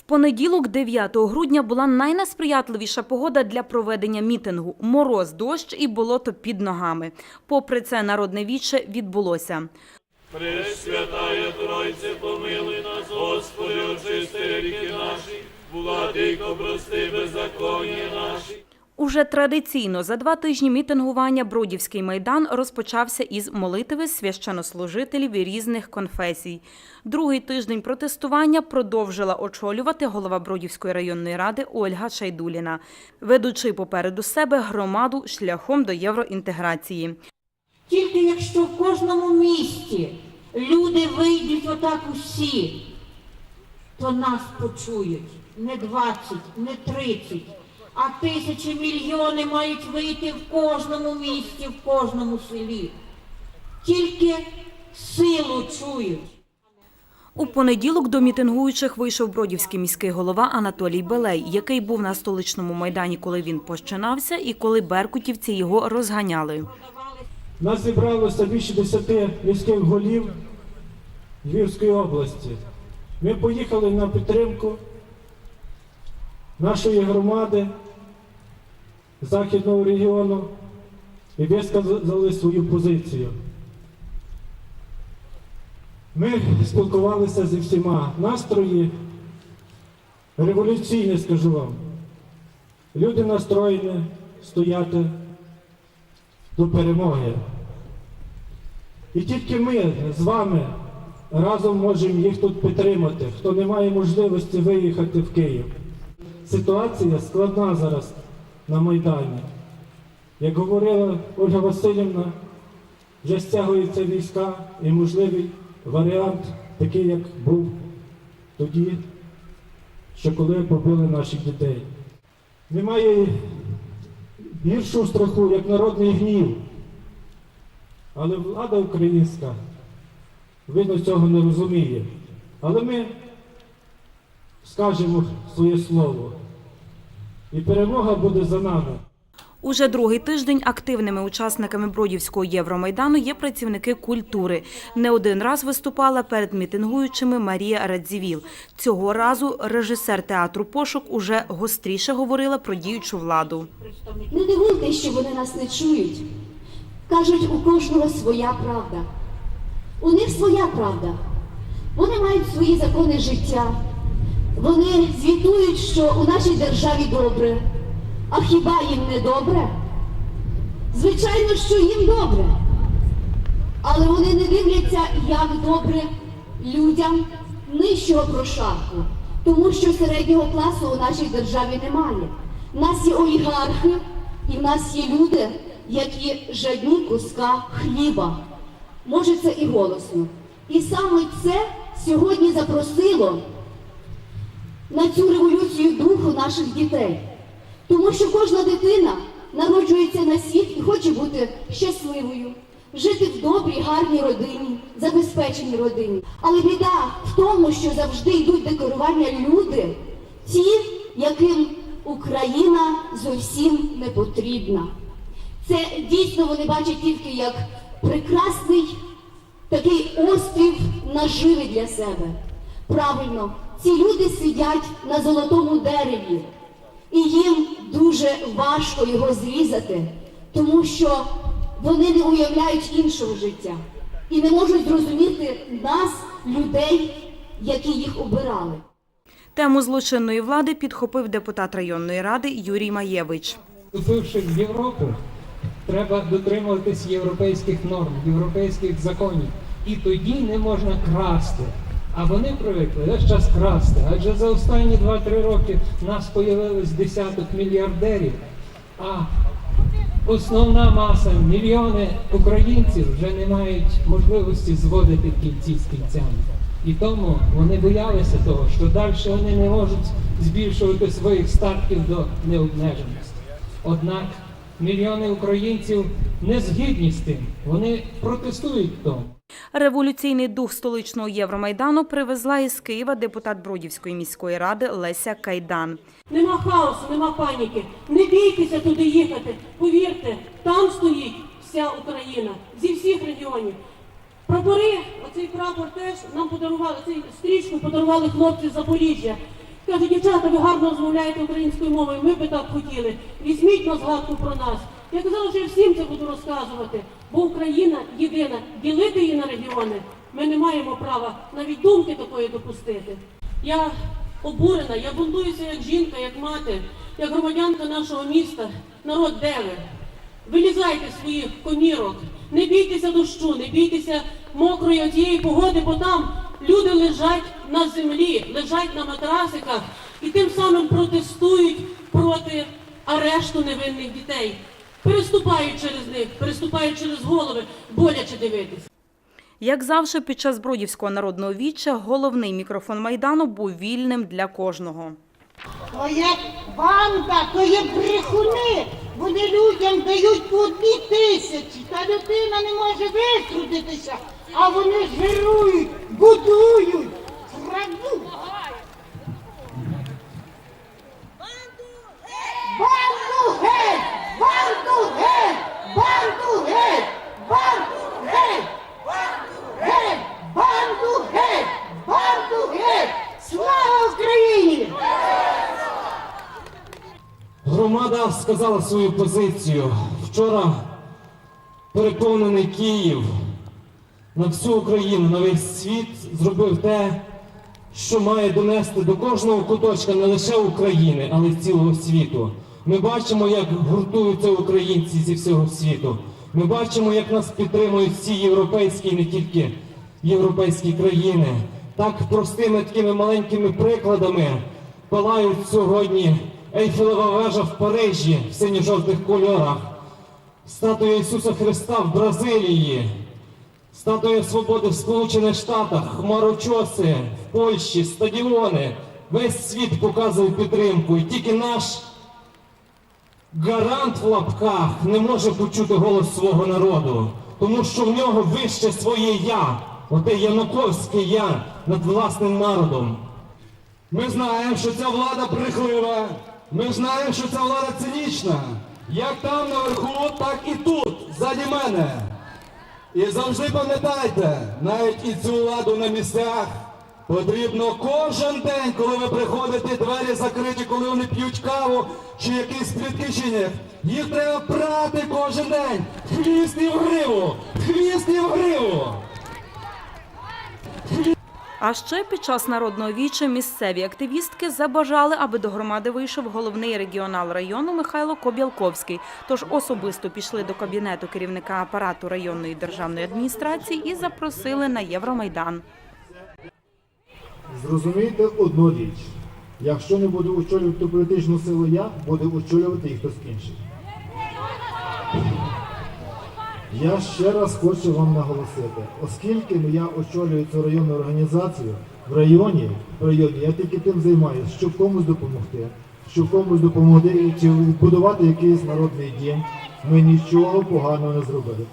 В понеділок, 9 грудня, була найнесприятливіша погода для проведення мітингу. Мороз, дощ і болото під ногами. Попри це, народне віче відбулося. Пресвятає Тройце, помилуй нас, Господи, очисти ріки наші, владико, прости беззаконні наші. Уже традиційно за два тижні мітингування Бродівський майдан розпочався із молитви священнослужителів різних конфесій. Другий тиждень протестування продовжила очолювати голова Бродівської районної ради Ольга Шайдуліна, ведучи попереду себе громаду шляхом до євроінтеграції. Тільки якщо в кожному місті люди вийдуть отак усі, то нас почують не 20, не 30, а тисячі мільйони мають вийти в кожному місті, в кожному селі. Тільки силу чують. У понеділок до мітингуючих вийшов бродівський міський голова Анатолій Белей, який був на столичному майдані, коли він починався, і коли беркутівці його розганяли. Нас зібралося більше 10 міських голів Львівської області. Ми поїхали на підтримку нашої громади Західного регіону і висказали свою позицію. Ми спілкувалися зі всіма. Настрої революційні, скажу вам. Люди настроєні стояти до перемоги. І тільки ми з вами разом можемо їх тут підтримати, хто не має можливості виїхати в Київ. Ситуація складна зараз на Майдані. Як говорила Ольга Васильівна, вже стягуються війська і можливий варіант, такий, як був тоді, що коли побили наших дітей. Немає гіршого страху, як народний гнів. Але влада українська, видно, цього не розуміє. Але ми скажемо своє слово. І перемога буде за нами. Уже другий тиждень активними учасниками Бродівського Євромайдану є працівники культури. Не один раз виступала перед мітингуючими Марія Радзівіл. Цього разу режисер театру Пошук уже гостріше говорила про діючу владу. Не дивуйтесь, що вони нас не чують. Кажуть, у кожного своя правда. У них своя правда. Вони мають свої закони життя. Вони звітують, що у нашій державі добре. А хіба їм не добре? Звичайно, що їм добре. Але вони не дивляться, як добре людям нижчого прошарку, тому що середнього класу у нашій державі немає. У нас є олігархи, і в нас є люди, які жадні куска хліба. Може, це і голосно. І саме це сьогодні запросило на цю революцію духу наших дітей. Тому що кожна дитина народжується на світ і хоче бути щасливою, жити в добрій, гарній родині, забезпеченій родині. Але біда в тому, що завжди йдуть до керування люди, ті, яким Україна зовсім не потрібна. Це дійсно вони бачать тільки як прекрасний такий острів наживи для себе. Правильно, ці люди сидять на золотому дереві, і їм дуже важко його зрізати, тому що вони не уявляють іншого життя і не можуть зрозуміти нас, людей, які їх обирали. Тему злочинної влади підхопив депутат районної ради Юрій Маєвич. Вступивши в Європу, треба дотримуватись європейських норм, європейських законів. І тоді не можна красти. А вони привикли весь час красти. Адже за останні 2-3 роки в нас появилось десяток мільярдерів, а основна маса, мільйони українців вже не мають можливості зводити кінці з кінцями. І тому вони боялися того, що далі вони не можуть збільшувати своїх статків до необмеженості. Однак мільйони українців не згідні з тим, вони протестують тому. Революційний дух столичного Євромайдану привезла із Києва депутат Бродівської міської ради Леся Кайдан. Нема хаосу, нема паніки. Не бійтеся туди їхати. Повірте, там стоїть вся Україна зі всіх регіонів. Прапори, оцей прапор теж нам подарували, цей стрічку подарували хлопці з Запоріжжя. Кажуть, дівчата, ви гарно розмовляєте українською мовою, ми би так хотіли. Візьміть на згадку про нас. Я казала, що я всім це буду розказувати, бо Україна єдина. Ділити її на регіони ми не маємо права навіть думки такої допустити. Я обурена, я бунтуюся як жінка, як мати, як громадянка нашого міста. Народ, де ви? Вилізайте з своїх комірок, не бійтеся дощу, не бійтеся мокрої цієї погоди, бо там люди лежать на землі, лежать на матрасиках і тим самим протестують проти арешту невинних дітей. Переступають через них, переступають через голови, боляче дивитися. Як завжди, під час Бродівського народного віччя головний мікрофон Майдану був вільним для кожного. То є банда, то є брехуни. Вони людям дають по одній тисячі. Та людина не може витрудитися, а вони жирують, будують, крадуть. Сказала свою позицію. Вчора переповнений Київ на всю Україну, на весь світ зробив те, що має донести до кожного куточка не лише України, але й цілого світу. Ми бачимо, як гуртуються українці зі всього світу. Ми бачимо, як нас підтримують всі європейські, не тільки європейські країни. Так простими такими маленькими прикладами палають сьогодні Ейфелева вежа в Парижі в синьо-жовтих кольорах, статуя Ісуса Христа в Бразилії, статуя свободи в Сполучених Штатах, хмарочоси в Польщі, стадіони. Весь світ показує підтримку, і тільки наш гарант в лапках не може почути голос свого народу, тому що в нього вище своє я, оте Януковське я над власним народом. Ми знаємо, що ця влада брехлива. Ми знаємо, що ця влада цинічна. Як там наверху, так і тут, ззаді мене. І завжди пам'ятайте, навіть і цю владу на місцях потрібно кожен день, коли ви приходите, двері закриті, коли вони п'ють каву чи якийсь підкичення. Їх треба прати кожен день. Хвіст і в гриву! Хвіст і в гриву! А ще під час народного віччя місцеві активістки забажали, аби до громади вийшов головний регіонал району Михайло Коб'ялковський. Тож особисто пішли до кабінету керівника апарату районної державної адміністрації і запросили на Євромайдан. Зрозумійте одну річ. Якщо не буду очолювати політичну силу я, буде очолювати і хтось інший. Я ще раз хочу вам наголосити, оскільки я очолюю цю районну організацію, в районі, в районі я тільки тим займаюся, щоб комусь допомогти, щоб комусь допомогти чи відбудувати якийсь народний дім, ми нічого поганого не зробили.